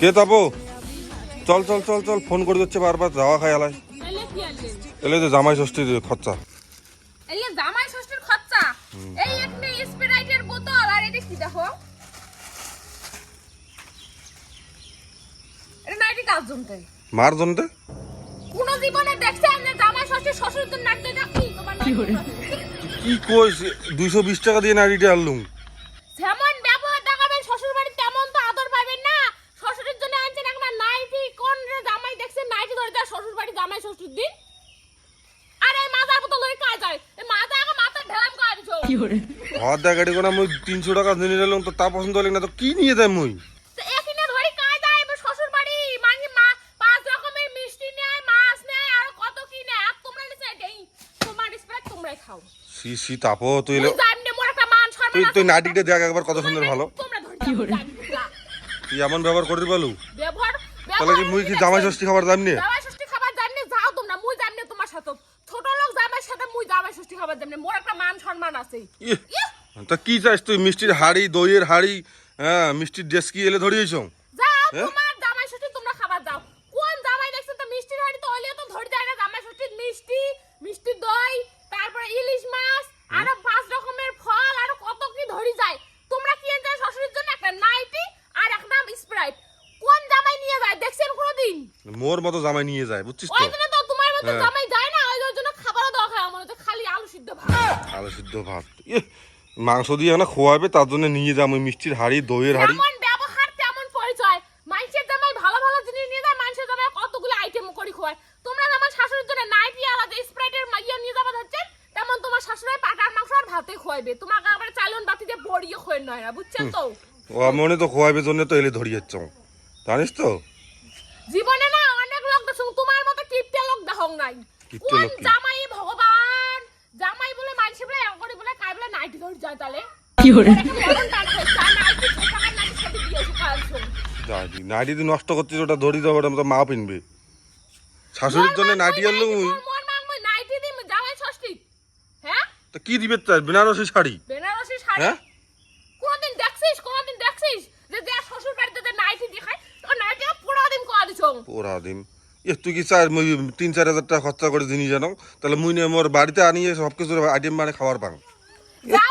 কে তাপো? চল চল চল চল ফোন করে দিচ্ছে বারবার যাওয়া খাই আলাই। এলে কি যে জামাই ষষ্ঠীর খরচা। এই যে জামাই ষষ্ঠীর খরচা? এই একটা স্প্রাইটের বোতল আর এটা কি দেখো? এটা নাইটি কাজ জমতে মার জন্যে? কোন জীবনে দেখছেন যে জামাই ষষ্ঠীর শ্বশুর তো নাচতে যাচ্ছি তোমার কি করে কি দুইশো বিশ টাকা দিয়ে নাড়িটা আনলুম যেমন ব্যবহার দেখাবেন শ্বশুর বাড়ি তেমন তো আদর পাবেন না শ্বশুরের জন্য আনছেন একটা নাইটি কোন রে জামাই দেখছেন নাইটি ধরে যায় শ্বশুর বাড়ি জামাই ষষ্ঠীর দিন আরে এই মাথার বোতল ধরে কাজ মাথা আগে মাথা ঢেলাম দিছো দেখা গাড়ি করে মুই তিনশো টাকা নিয়ে নিলাম তো তা পছন্দ হলে না তো কি নিয়ে যায় মুই? কি সি সি তাপো তুই মান নাটিটা দেখ একবার কত সুন্দর ভালো। তোমরা ধরে কি করে তুই এমন ব্যবহার করতে পারলু তাহলে কি মুই কি জামাই ষষ্ঠী খাবার দাম নিয়ে জামাই ষষ্ঠী খাবার জানি যাও তোমরা মুই জানি তোমার সাথে ছোট লোক জামাইয়ের সাথে মুই জামাই ষষ্ঠী খাবার জানি মোর একটা মান সম্মান আছে তা কি তুই? মিষ্টির হাড়ি দইয়ের হাড়ি হ্যাঁ মিষ্টির ডেস্কি এলে ধরিয়েছ যাও হ্যাঁ? তোমার জামাই ষষ্ঠী তোমরা খাবার দাও। কোন জামাই দেখছেন তো মিষ্টির হাড়ি তো তো ধরে না জামাই ষষ্ঠীর মিষ্টি মিষ্টি দই তারপরে ইলিশ মাছ আরও পাঁচ রকমের ফল আরও কত কি ধরি যায়। তোমরা কি এনজয় শ্বশুরের জন্য? একটা নাইটি আর একটা স্প্রাইট। কোন জামাই নিয়ে যায়? দেখছেন কোনোদিন। মোর মতো জামাই নিয়ে যায় বুঝছিস তো তোমার মতো হ্যাঁ। জামাই যায় না ওই জন্য খাবারও দেওয়া খায় মনে হচ্ছে খালি আলু সিদ্ধ ভাত আলু সিদ্ধ ভাত। মাংস দিয়ে না খোয়াবে তার জন্য নিয়ে যাব ওই মিষ্টির হাড়ি দইয়ের হাড়ি। ব্যবহার তেমন পরিচয়। মানুষের জামাই ভালো ভালো জিনিস নিয়ে যায় জামাই কতগুলো আইটেম করে খোয়ায়। তোমরা যেমন শাশুড়ির জন্য নাইটি আলাদা স্প্রাইটের মাইয়া নিয়ে যাবা হচ্ছে তেমন তোমার শাশুড়ি পাটার মাংস আর ভাতে খোয়াবে তোমাকে আবার চালন বাতিতে বড়িয়ে খোয়েন নয় না বুঝছেন তো? ও মনে তো খোয়াবে জন্য তো এলে জানিস তো? জীবনে না অনেক লোক দেখছ তোমার মতো কিপটে লোক দেখং নাই। কোন জামাই ভগবান জামাই বলে মানুষ বলে এরকম করে বলে কাই বলে নাইটি ধরে যায় তাহলে? নাইটি নষ্ট করছিস ওটা ধরি যাব ওটা মা পিনবে। শাশুড়ির জন্য নাইটি আনলুম ওই হ্যাঁ? কি দিবে চাস বেনারসি শাড়ি? হ্যাঁ? কোনদিন দেখছিস কোনদিন দেখছিস যে যে শ্বশুর বাড়িতে যে নাইটি দেখায় তো নাইটি পুরো দিন কোয়া দিছো পোড়া দিন। এ তুই কি চার মুই তিন চার হাজার টাকা খরচা করে জিনিস জানো তাহলে মুই নিয়ে মোর বাড়িতে আনিয়ে সব কিছু আইটেম মানে খাবার পাং। যাও